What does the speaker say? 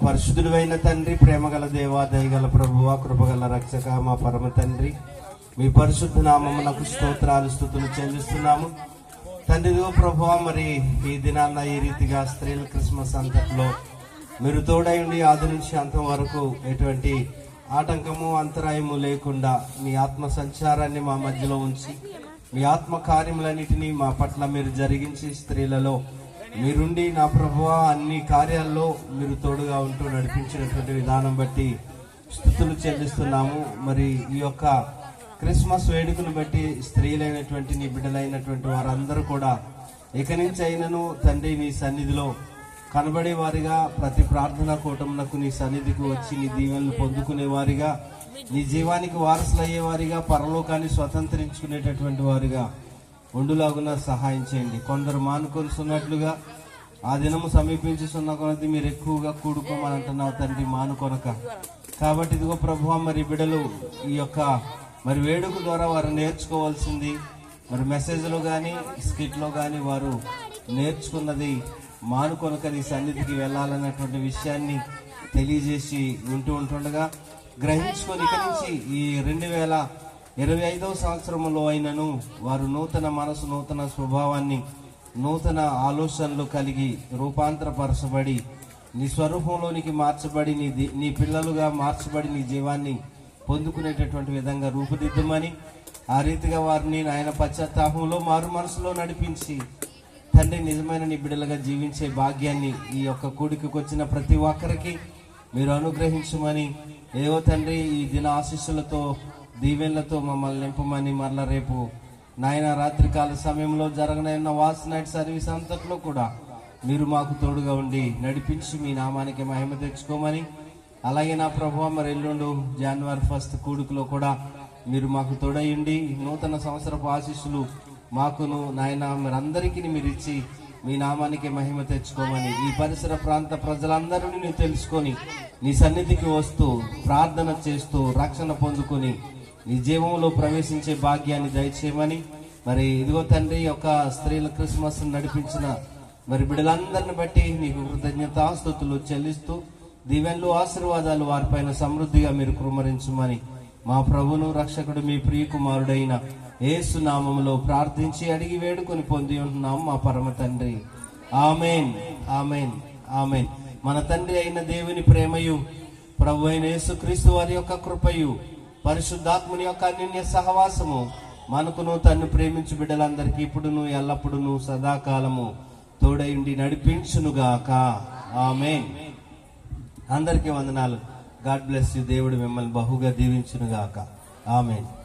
పరిశుద్ధుడైన తండ్రి ప్రేమగల దేవా దయగల ప్రభువ కృపగల రక్షక మా పరమ తండ్రి మీ పరిశుద్ధ నామమునకు స్తోత్రాలు స్థుతులు చెల్లిస్తున్నాము. తండ్రిదో ప్రభువ మరి ఈ దినాన్న ఈ రీతిగా స్త్రీల క్రిస్మస్ అంతట్లో మీరు తోడై ఉండి ఆది నుంచి అంతం వరకు ఎటువంటి ఆటంకము అంతరాయము లేకుండా మీ ఆత్మ సంచారాన్ని మా మధ్యలో ఉంచి మీ ఆత్మ కార్యములన్నిటినీ మా పట్ల మీరు జరిగించి స్త్రీలలో మీరుండి నా ప్రభు అన్ని కార్యాల్లో మీరు తోడుగా ఉంటూ నడిపించినటువంటి విధానం బట్టి స్థుతులు చెల్లిస్తున్నాము. మరి ఈ యొక్క క్రిస్మస్ వేడుకను బట్టి స్త్రీలైనటువంటి నీ బిడ్డలైనటువంటి వారందరూ కూడా ఇక నుంచి అయినను తండ్రి నీ సన్నిధిలో కనబడే వారిగా ప్రతి ప్రార్థనా కూటమునకు నీ సన్నిధికి వచ్చి నీ దీవెనలు పొందుకునే వారిగా నీ జీవానికి వారసులయ్యే వారిగా పరలోకాన్ని స్వతంత్రించుకునేటటువంటి వారిగా ఉండులాగున సహాయం చేయండి. కొందరు మానుకొలుస్తున్నట్లుగా ఆ దినము సమీపించుతున్న కొనది మీరు ఎక్కువగా కూడుకోమని అంటున్నావు తండ్రి మానుకొనక. కాబట్టి ఇదిగో ప్రభు మరి బిడలు ఈ యొక్క మరి వేడుక ద్వారా వారు నేర్చుకోవాల్సింది. మరి మెసేజ్లో కానీ స్కిట్లో కానీ వారు నేర్చుకున్నది మానుకొనక నీ సన్నిధికి వెళ్ళాలన్నటువంటి విషయాన్ని తెలియజేసి ఉంటూ ఉంటుండగా గ్రహించుకొని ఇక నుంచి ఈ రెండు వేల ఇరవై ఐదవ సంవత్సరంలో అయినను వారు నూతన మనసు నూతన స్వభావాన్ని నూతన ఆలోచనలు కలిగి రూపాంతరపరచబడి నీ స్వరూపంలోనికి మార్చబడి నీ ది- నీ పిల్లలుగా మార్చబడి నీ జీవాన్ని పొందుకునేటటువంటి విధంగా రూపుదిద్దుమని ఆ రీతిగా వారిని ఆయన పశ్చాత్తాపంలో మారు మనసులో నడిపించి తండ్రి నిజమైన నీ బిడ్డలుగా జీవించే భాగ్యాన్ని ఈ యొక్క కూడికి వచ్చిన ప్రతి ఒక్కరికి మీరు అనుగ్రహించమని ఏవో తండ్రి ఈ దిన ఆశీస్సులతో దీవెన్లతో మమ్మల్ని నింపమని మరల రేపు నాయన రాత్రికాల సమయంలో జరగనైన వాస్ నైట్ సర్వీస్ అంతట్లో కూడా మీరు మాకు తోడుగా ఉండి నడిపించి మీ నామానికి మహిమ తెచ్చుకోమని అలాగే నా ప్రభు మరి ఎల్లుండు జనవరి ఫస్ట్ కూడుకులో కూడా మీరు మాకు తోడయ్యండి నూతన సంవత్సరపు ఆశీస్సులు మాకును నాయన మీరందరికీ మీరు ఇచ్చి మీ నామానికి మహిమ తెచ్చుకోమని ఈ పరిసర ప్రాంత ప్రజలందరినీ నేను తెలుసుకొని నీ సన్నిధికి వస్తూ ప్రార్థన చేస్తూ రక్షణ పొందుకొని నీ జీవంలో ప్రవేశించే భాగ్యాన్ని దయచేయమని మరి ఇదిగో తండ్రి యొక్క స్త్రీల క్రిస్మస్ నడిపించిన మరి బిడ్డలందరిని బట్టి నీకు కృతజ్ఞతాస్తుతులు చెల్లిస్తూ దీవెన్లు ఆశీర్వాదాలు వారిపైన సమృద్ధిగా మీరు కుమరించమని మా ప్రభును రక్షకుడు మీ ప్రియకుమారుడైన ఏసు నామంలో ప్రార్థించి అడిగి వేడుకొని పొంది ఉంటున్నాం మా పరమ తండ్రి. ఆమెన్. ఆమెన్. ఆమెన్. మన తండ్రి అయిన దేవుని ప్రేమయు ప్రభు అయిన యేసుక్రీస్తు వారి యొక్క కృపయు పరిశుద్ధాత్ముని యొక్క అన్యోన్య సహవాసము మనకును తన్ను ప్రేమించు బిడ్డలందరికీ ఇప్పుడును ఎల్లప్పుడును సదాకాలము తోడైండి నడిపించునుగాక. ఆమె అందరికీ వందనాలు. God bless you. దేవుడు మిమ్మల్ని బహుగా దీవించునుగాక. ఆమెన్.